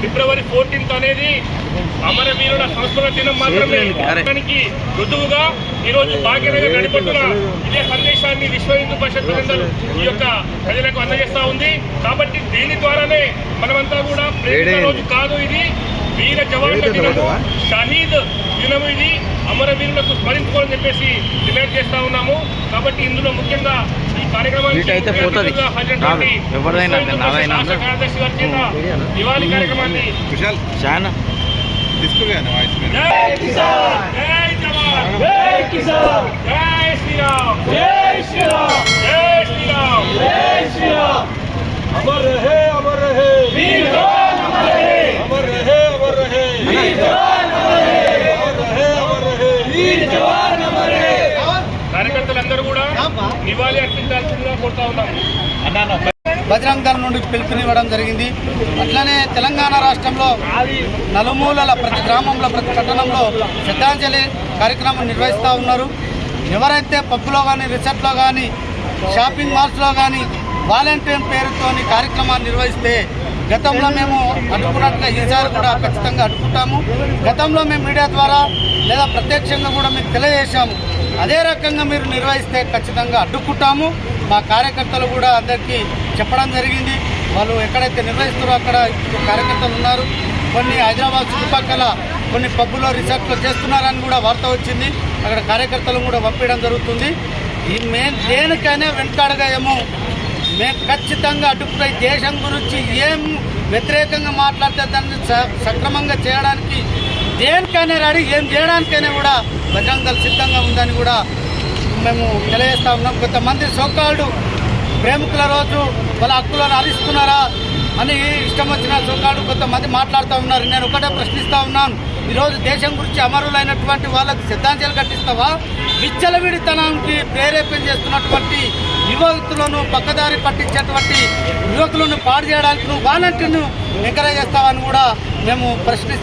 February जय माता అమరవీరుల సంస్మరణ దినం మాత్రమే. దానికి రుజువుగా ఈ రోజు భాగ్యనగర్ నడిపొట్టున ఇదే సందేశాన్ని విశ్వ హిందూ పరిషత్ ఈ యొక్క ప్రజలకు అందజేస్తా ఉంది. కాబట్టి దీని ద్వారానే మనమంతా కూడా ప్రేమిక రోజు కాదు ఇది. వీర జవాన్ల దినము. షహీద్ దినము ఇది. అమరవీరులకు స్మరించుకోవాలని చెప్పేసి డిమాండ్ చేస్తా ఉన్నాము. కాబట్టి ఇందులో ముఖ్యంగా ఈ రాష్ట్ర కార్యదర్శి గారి చేత దివాళీ కార్యక్రమాన్ని విశాల్ చాలా తీసుకుగా వాయిస్ మీద జై కిసాన్ జై జవాన్ జై కిసాన్ జై శ్రీరామ్ జై శ్రీరామ్ జై శ్రీరామ్ జై శ్రీరామ్ अमर रहे अमर रहे వీర జవాన్ అమర్ రహే अमर रहे अमर रहे వీర జవాన్ అమర్ రహే अमर रहे अमर रहे వీర జవాన్ అమర్ రహే కార్యకర్తలందరూ కూడా నివాళి అర్పించాల్సిందిగా కోరుతా ఉన్నాము బజరంగ్ నుండి పిలుపునివ్వడం జరిగింది. అట్లనే తెలంగాణ రాష్ట్రంలో నలుమూలల ప్రతి గ్రామంలో ప్రతి పట్టణంలో శ్రద్ధాంజలి కార్యక్రమం నిర్వహిస్తూ ఉన్నారు. ఎవరైతే పబ్బులో కానీ రిసార్ట్లో కానీ షాపింగ్ మాల్స్లో కానీ వాలంటీర్ పేరుతోని కార్యక్రమాన్ని నిర్వహిస్తే గతంలో మేము అడ్డుకున్నట్టుగా ఈసారి కూడా ఖచ్చితంగా అడ్డుకుంటాము గతంలో మేము మీడియా ద్వారా లేదా ప్రత్యక్షంగా కూడా మీకు తెలియజేశాము. అదే రకంగా మీరు నిర్వహిస్తే ఖచ్చితంగా అడ్డుకుంటాము. మా కార్యకర్తలు కూడా అందరికీ చెప్పడం జరిగింది. వాళ్ళు ఎక్కడైతే నిర్వహిస్తారో అక్కడ కార్యకర్తలు ఉన్నారు. కొన్ని హైదరాబాద్ చుట్టుపక్కల కొన్ని పబ్బులో రిసార్ట్లో చేస్తున్నారని కూడా వార్త వచ్చింది. అక్కడ కార్యకర్తలు కూడా పంపించడం జరుగుతుంది. ఈ మేము దేనికైనా వెంటాడగా ఏమో మేము ఖచ్చితంగా అటుపై దేశం గురించి ఏం వ్యతిరేకంగా మాట్లాడితే దాన్ని స- సక్రమంగా చేయడానికి దేనికైనా రెడీ ఏం చేయడానికైనా కూడా బజరంగ సిద్ధంగా ఉందని కూడా మేము తెలియజేస్తా ఉన్నాం. కొంతమంది సోకాళ్ళు ప్రేమికుల రోజు వాళ్ళ హక్కులను అరిస్తున్నారా అని ఇష్టం వచ్చిన సోకాళ్ళు కొంతమంది మాట్లాడుతూ ఉన్నారు. నేను ఒకటే ప్రశ్నిస్తూ ఉన్నాను. ఈరోజు దేశం గురించి అమరులైనటువంటి వాళ్ళకి శ్రద్ధాంజలి కట్టిస్తావా విచ్చలవిడితనానికి ప్రేరేపణ చేస్తున్నటువంటి యువతులను పక్కదారి పట్టించేటువంటి యువకులను పాడు చేయడానికి నువ్వు వాలంటీర్ను ఎంకరేజ్ చేస్తావని కూడా మేము ప్రశ్నిస్తాం